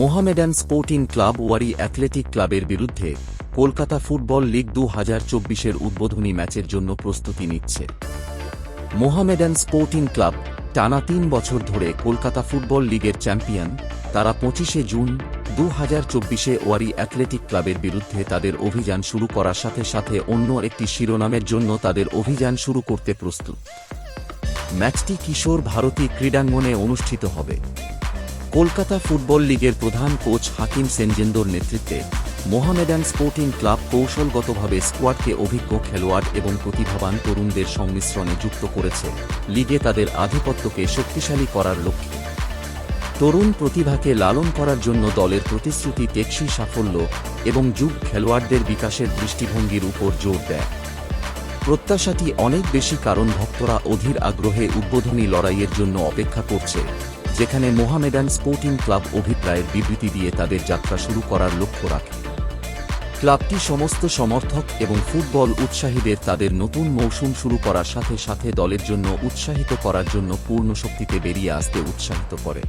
মোহামেডান স্পোর্টিং ক্লাব ওয়ারি অ্যাথলেটিক ক্লাবের বিরুদ্ধে Kolkata football league দু হাজার চব্বিশের উদ্বোধনী ম্যাচের জন্য প্রস্তুতি নিচ্ছে। মোহামেডান স্পোর্টিং ক্লাব টানা তিন বছর ধরে কলকাতা ফুটবল লিগের চ্যাম্পিয়ন, তারা পঁচিশে জুন দু হাজার চব্বিশে ওয়ারি অ্যাথলেটিক ক্লাবের বিরুদ্ধে তাদের অভিযান শুরু করার সাথে সাথে অন্য একটি শিরোনামের জন্য তাদের অভিযান শুরু করতে প্রস্তুত। ম্যাচটি কিশোর ভারতী ক্রীড়াঙ্গনে অনুষ্ঠিত হবে। কলকাতা ফুটবল লিগের প্রধান কোচ হাকিম সেনজেন্দোর নেতৃত্বে মোহামেডান স্পোর্টিং ক্লাব কৌশলগতভাবে স্কোয়াডকে অভিজ্ঞ খেলোয়াড় এবং প্রতিভাবান তরুণদের সংমিশ্রণে যুক্ত করেছে। লিগে তাদের আধিপত্যকে শক্তিশালী করার লক্ষ্যে। তরুণ প্রতিভাকে লালন করার জন্য দলের প্রতিশ্রুতি টেকসই সাফল্য এবং যুগ খেলোয়াড়দের বিকাশের দৃষ্টিভঙ্গির উপর জোর দেয়। প্রত্যাশাটি অনেক বেশি কারণ ভক্তরা অধীর আগ্রহে উদ্বোধনী লড়াইয়ের জন্য অপেক্ষা করছে, যেখানে মোহামেডান স্পোর্টিং ক্লাব অভিপ্রায়ের বিবৃতি দিয়ে তাদের যাত্রা শুরু করার লক্ষ্য রাখে। ক্লাবটি সমস্ত সমর্থক এবং ফুটবল উৎসাহীদের তাদের নতুন মৌসুম শুরু করার সাথে সাথে দলের জন্য উৎসাহিত করার জন্য পূর্ণ শক্তিতে বেরিয়ে আসতে উৎসাহিত করে।